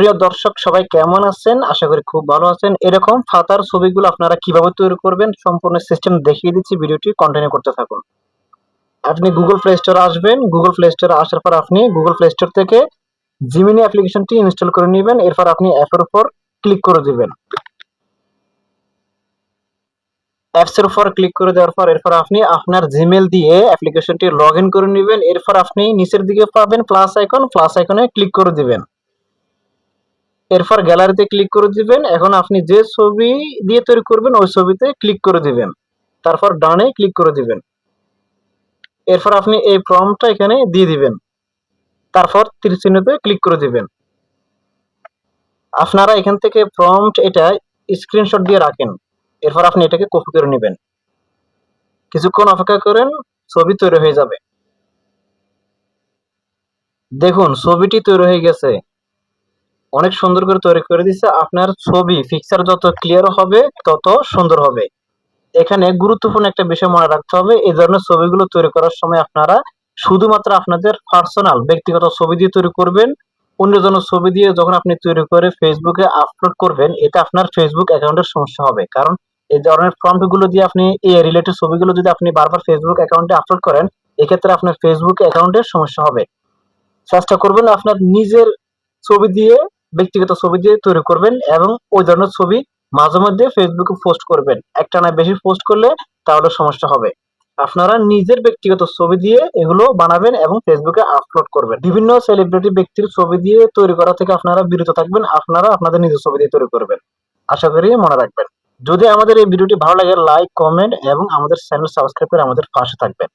প্রিয় দর্শক, সবাই কেমন আছেন? আশা করি খুব ভালো আছেন। এরকম ফাতার ছবিগুলো আপনারা কীভাবে তৈরি করবেন, সম্পূর্ণ সিস্টেম দেখিয়ে দিচ্ছি ভিডিওটি। কন্টিনিউ করতে থাকুন। আপনি গুগল প্লে স্টোরে আসবেন। গুগল প্লে স্টোরে আসার পর আপনি গুগল প্লে স্টোর থেকে জিমিনি অ্যাপ্লিকেশনটি ইনস্টল করে নেবেন। এরপর আপনি অ্যাপের উপর ক্লিক করে দিবেন। অ্যাপস এর উপর ক্লিক করে দেওয়ার পর এরপর আপনি আপনার জিমেল দিয়ে অ্যাপ্লিকেশনটি লগ ইন করে নেবেন। এরপর আপনি নিচের দিকে পাবেন প্লাস আইকন প্লাস আইকনে ক্লিক করে দিবেন। এরপর গ্যালারিতে ক্লিক করে দিবেন। এখন আপনি যে ছবি দিয়ে তৈরি করবেন, ওই ছবিতে ক্লিক করে দিবেন। তারপর ডানে ক্লিক করে দিবেন। এরপর আপনি এই ফর্মটা এখানে দিয়ে দিবেন। তারপর তীর চিহ্নতে ক্লিক করে দিবেন। আপনারা এখান থেকে প্রম্পট এটা স্ক্রিনশট দিয়ে রাখেন। এরপর আপনি এটাকে কপি করে নেবেন। কিছুক্ষণ অপেক্ষা করেন, ছবি তৈরি হয়ে যাবে। দেখুন, ছবিটি তৈরি হয়ে গেছে। অনেক সুন্দর করে তৈরি করে দিচ্ছে আপনার ছবি পিকচার যত ক্লিয়ার হবে, তত সুন্দর হবে। এখানে গুরুত্বপূর্ণ একটা বিষয় মনে রাখতে হবে, এই ধরনের ছবিগুলো তৈরি করার সময় আপনারা শুধুমাত্র আপনাদের পার্সোনাল ব্যক্তিগত ছবি দিয়ে তৈরি করবেন। অন্যজনের ছবি দিয়ে যখন আপনি তৈরি করে ফেসবুকে আপলোড করবেন, এতে আপনার ফেসবুক অ্যাকাউন্টের সমস্যা হবে। কারণ এই ধরনের প্রম্পটগুলো দিয়ে আপনি এই রিলেটেড ছবিগুলো যদি আপনি বারবার ফেসবুক অ্যাকাউন্টে আপলোড করেন, এক্ষেত্রে আপনার ফেসবুক অ্যাকাউন্টের সমস্যা হবে। চেষ্টা করবেন আপনার নিজের ছবি দিয়ে ব্যক্তিগত ছবি দিয়ে তৈরি করবেন এবং ওই ধরনের ছবি মাঝে মধ্যে ফেসবুকে পোস্ট করবেন। একটা না বেশি পোস্ট করলে তাহলে সমস্যা হবে। আপনারা নিজের ব্যক্তিগত ছবি দিয়ে এগুলো বানাবেন এবং ফেসবুকে আপলোড করবেন। বিভিন্ন সেলিব্রিটি ব্যক্তির ছবি দিয়ে তৈরি করা থেকে আপনারা বিরত থাকবেন, আপনারা আপনাদের নিজের ছবি দিয়ে তৈরি করবেন। আশা করি মনে রাখবেন। যদি আমাদের এই ভিডিওটি ভালো লাগে লাইক কমেন্ট এবং আমাদের চ্যানেল সাবস্ক্রাইব করে আমাদের পাশে থাকবেন।